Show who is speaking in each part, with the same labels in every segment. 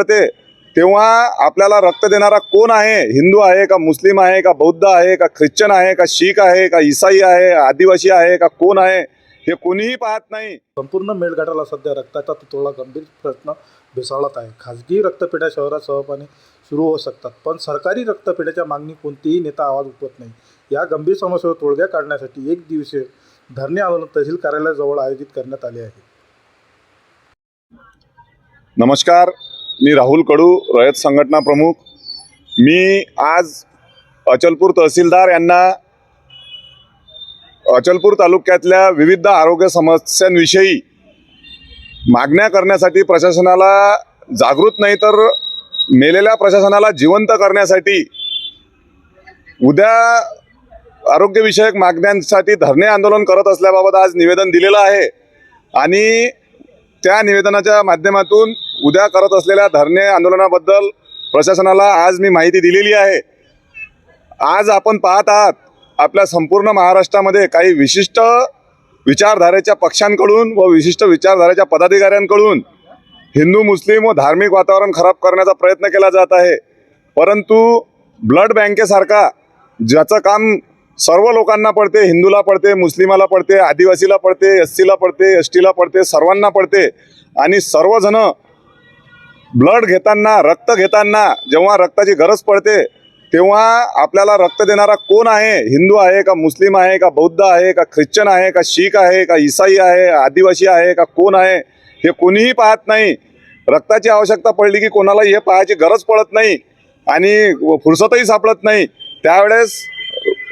Speaker 1: पडते तेव्हा आपल्याला रक्त देणारा कोण आहे? हिंदू आहे का मुस्लिम आहे का बौद्ध आहे का ख्रिश्चन आहे का शीख आहे का इसाई आहे आदिवासी आहे का कोण आहे? हे कोणीही पाहत नाही.
Speaker 2: संपूर्ण मेळघाटाला सध्या रक्ताचा तुटवडा गंभीर प्रश्न भेसाळत आहे. खाजगी रक्तपेढ्या शहरात सहजपणे सुरू होऊ शकतात पण सरकारी रक्तपेढ्याच्या मागणी कोणतीही नेता आवाज उठवत नाही. या गंभीर समस्येवर तोडगा काढण्यासाठी एक दिवसीय धरणे आंदोलन तहसील कार्यालयाजवळ आयोजित करण्यात आले आहे.
Speaker 1: नमस्कार. मी राहुल कडू रयत संघटना प्रमुख. मी आज अचलपूर तहसीलदार यांना अचलपूर तालुक्यातल्या विविध आरोग्य समस्यांविषयी मागण्या करण्यासाठी प्रशासनाला जागृत नाही तर मेलेल्या प्रशासनाला जिवंत करण्यासाठी उद्या आरोग्यविषयक मागण्यांसाठी धरणे आंदोलन करत असल्याबाबत आज निवेदन दिलेलं आहे. आणि त्या निवेदनाच्या माध्यमातून उद्या करत असलेल्या धरणे आंदोलनाबद्दल प्रशासनाला आज मी माहिती दिलेली आहे. आज आपण पाहत आहात आपल्या संपूर्ण महाराष्ट्रामध्ये काही विशिष्ट विचारधारेच्या पक्षांकडून व विशिष्ट विचारधारेच्या पदाधिकाऱ्यांकडून हिंदू मुस्लिम व धार्मिक वातावरण खराब करण्याचा प्रयत्न केला जात आहे. परंतु ब्लड बँकेसारखा ज्याचं काम सर्व लोकांना पडते हिंदूला पडते मुस्लिमाला पडते आदिवासीला पडते एस सीला पडते एस टीला पडते सर्वांना पडते आणि सर्वजणं ब्लड घेताना रक्त घेताना जेव्हा रक्ताची गरज पडते तेव्हा आपल्याला रक्त देणारा कोण आहे? हिंदू आहे का मुस्लिम आहे का बौद्ध आहे का ख्रिश्चन आहे का शीख आहे का इसाई आहे आदिवासी आहे का कोण आहे? हे कोणीही पाहत नाही. रक्ताची आवश्यकता पडली की कोणाला हे पाहायची गरज पडत नाही आणि फुरसतही सापडत नाही. त्यावेळेस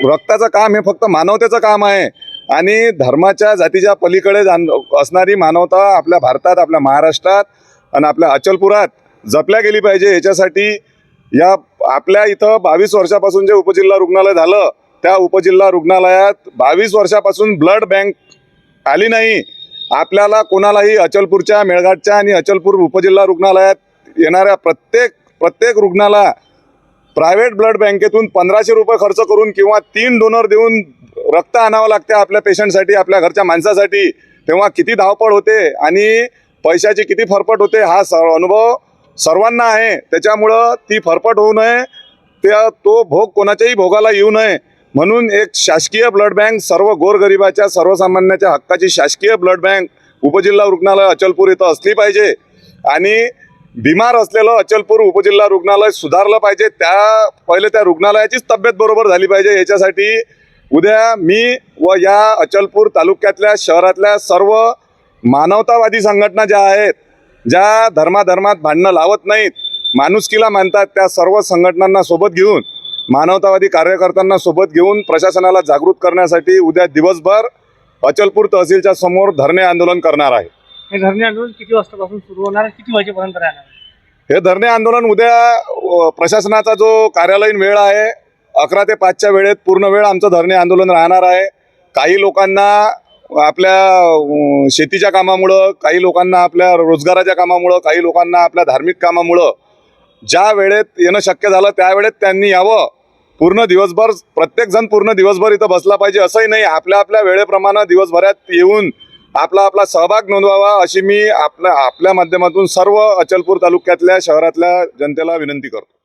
Speaker 1: रक्ताचं काम हे फक्त मानवतेचं काम आहे आणि धर्माच्या जातीच्या पलीकडे जाण असणारी मानवता आपल्या भारतात आपल्या महाराष्ट्रात आणि आपल्या अचलपुरात जपल्या गेली पाहिजे. याच्यासाठी या आपल्या इथं बावीस वर्षापासून जे उपजिल्हा रुग्णालय झालं त्या उपजिल्हा रुग्णालयात बावीस वर्षापासून ब्लड बँक आली नाही. आपल्याला कोणालाही अचलपूरच्या मेळघाटच्या आणि अचलपूर उपजिल्हा रुग्णालयात येणाऱ्या प्रत्येक प्रत्येक रुग्णाला प्रायव्हेट ब्लड बँकेतून पंधराशे रुपये खर्च करून किंवा तीन डोनर देऊन रक्त आणावं लागते आपल्या पेशंटसाठी आपल्या घरच्या माणसासाठी. तेव्हा किती धावपळ होते आणि पैशाची किती फरफट होते हा स अनुभव सर्वांना आहे. त्याच्यामुळं ती फरफट होऊ नये. त्या तो भोग कोणाच्याही भोगाला येऊ नये. म्हणून एक शासकीय ब्लड बँक सर्व गोरगरिबाच्या सर्वसामान्याच्या हक्काची शासकीय ब्लड बँक उपजिल्हा रुग्णालय अचलपूर इथं असली पाहिजे. आणि बिमार असलेलं अचलपूर उपजिल्हा रुग्णालय सुधारलं पाहिजे. त्या पहिले त्या रुग्णालयाचीच तब्येत बरोबर झाली पाहिजे. याच्यासाठी उद्या मी व या अचलपूर तालुक्यातल्या शहरातल्या सर्व मानवतावादी संघटना ज्या आहेत ज्या धर्माधर्मात भांडणं लावत नाहीत माणुसकीला मानतात त्या सर्व संघटनांना सोबत घेऊन मानवतावादी कार्यकर्त्यांना सोबत घेऊन प्रशासनाला जागृत करण्यासाठी उद्या दिवसभर अचलपूर तहसीलच्या समोर धरणे आंदोलन करणार आहे.
Speaker 3: हे धरणे आंदोलन किती वाजतापासून सुरू होणार आहे? किती वाजेपर्यंत राहणार
Speaker 1: हे धरणे आंदोलन उद्या प्रशासनाचा जो कार्यालयीन वेळ आहे अकरा ते पाचच्या वेळेत पूर्ण वेळ आमचं धरणे आंदोलन राहणार आहे. काही लोकांना आपल्या शेतीच्या कामामुळं काही लोकांना आपल्या रोजगाराच्या कामामुळं काही लोकांना आपल्या धार्मिक कामामुळं ज्या वेळेत येणं शक्य झालं त्यावेळेत त्यांनी यावं. पूर्ण दिवसभर प्रत्येकजण पूर्ण दिवसभर इथं बसला पाहिजे असंही नाही. आपल्या आपल्या वेळेप्रमाणे दिवसभरात येऊन आपला आपला सहभाग नोंदवावा अशी मी आपल्या आपल्या माध्यमातून सर्व अचलपूर तालुक्यातल्या शहरातल्या जनतेला विनंती करतो.